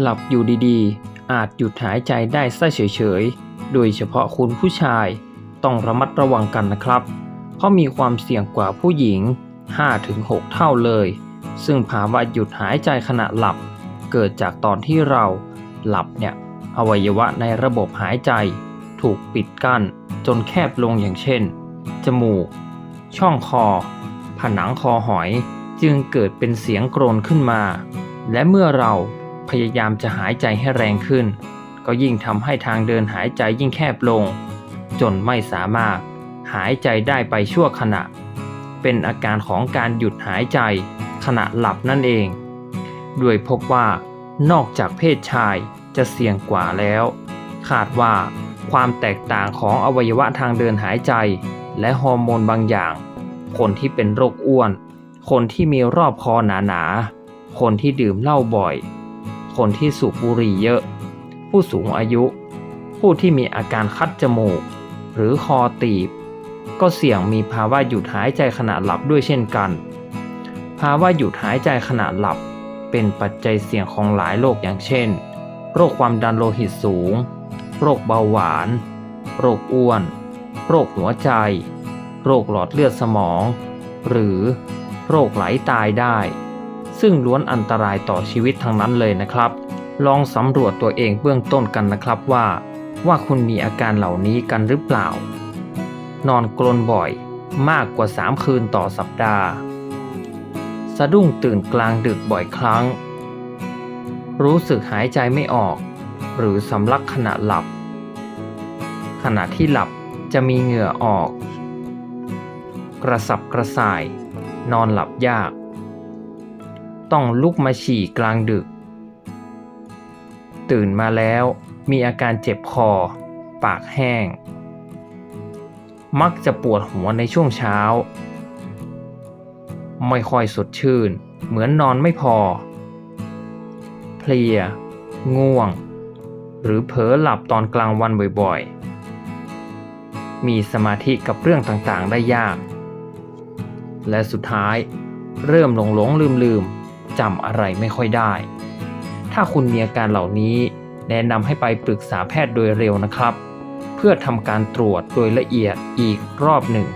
หลับอยู่ดีๆ อาจหยุดหายใจได้ซะเฉยๆ โดยเฉพาะคุณผู้ชายต้องระมัดระวังกันนะครับ เพราะมีความเสี่ยงกว่าผู้หญิง 5-6 เท่าเลย ซึ่งภาวะหยุดหายใจขณะหลับ เกิดจากตอนที่เราหลับเนี่ยอวัยวะในระบบหายใจ ถูกปิดกั้น จนแคบลงอย่างเช่น จมูก ช่องคอ ผนังคอหอย จึงเกิดเป็นเสียงกรนขึ้นมา และเมื่อเรา พยายามจะหายใจให้แรงขึ้น ก็ยิ่งทำให้ทางเดินหายใจยิ่งแคบลง จนไม่สามารถหายใจได้ไปชั่วขณะ เป็นอาการของการหยุดหายใจขณะหลับนั่นเอง ด้วยพบว่านอกจากเพศชายจะเสี่ยงกว่าแล้ว คาดว่าความแตกต่างของอวัยวะทางเดินหายใจ และฮอร์โมนบางอย่าง คนที่เป็นโรคอ้วน คนที่มีรอบคอหนาๆ คนที่ดื่มเหล้าบ่อย คนที่สูบบุหรี่เยอะ ผู้สูงอายุ ผู้ที่มีอาการคัดจมูก หรือคอตีบ ก็เสี่ยงมีภาวะหยุดหายใจขณะหลับด้วยเช่นกัน ภาวะหยุดหายใจขณะหลับ เป็นปัจจัยเสี่ยงของหลายโรคอย่างเช่น โรคความดันโลหิตสูง โรคเบาหวาน โรคอ้วน โรคหัวใจ โรคหลอดเลือดสมอง หรือโรคไหลตายได้ ซึ่งล้วนอันตรายต่อชีวิตทั้งนั้นเลยนะครับ ลองสำรวจตัวเองเบื้องต้นกันนะครับว่า ว่าคุณมีอาการเหล่านี้กันหรือเปล่า นอนกรนบ่อยมากกว่า 3 คืนต่อสัปดาห์ สะดุ้งตื่นกลางดึกบ่อยครั้ง รู้สึกหายใจไม่ออก หรือสำลักขณะหลับ ขณะที่หลับจะมีเหงื่อออก กระสับกระส่าย นอนหลับยาก ต้องลุกมาฉี่กลางดึก ตื่นมาแล้วมีอาการเจ็บคอ ปากแห้ง มักจะปวดหัวในช่วงเช้า ไม่ค่อยสดชื่น เหมือนนอนไม่พอ เพลีย ง่วง หรือเผลอหลับตอนกลางวันบ่อยๆ มีสมาธิกับเรื่องต่างๆได้ยาก และสุดท้ายเริ่มหลงหลงลืมลืมๆ จำอะไรไม่ค่อยได้ ถ้าคุณมีอาการเหล่านี้ แนะนำให้ไปปรึกษาแพทย์โดยเร็วนะครับ เพื่อทำการตรวจโดยละเอียดอีกรอบหนึ่ง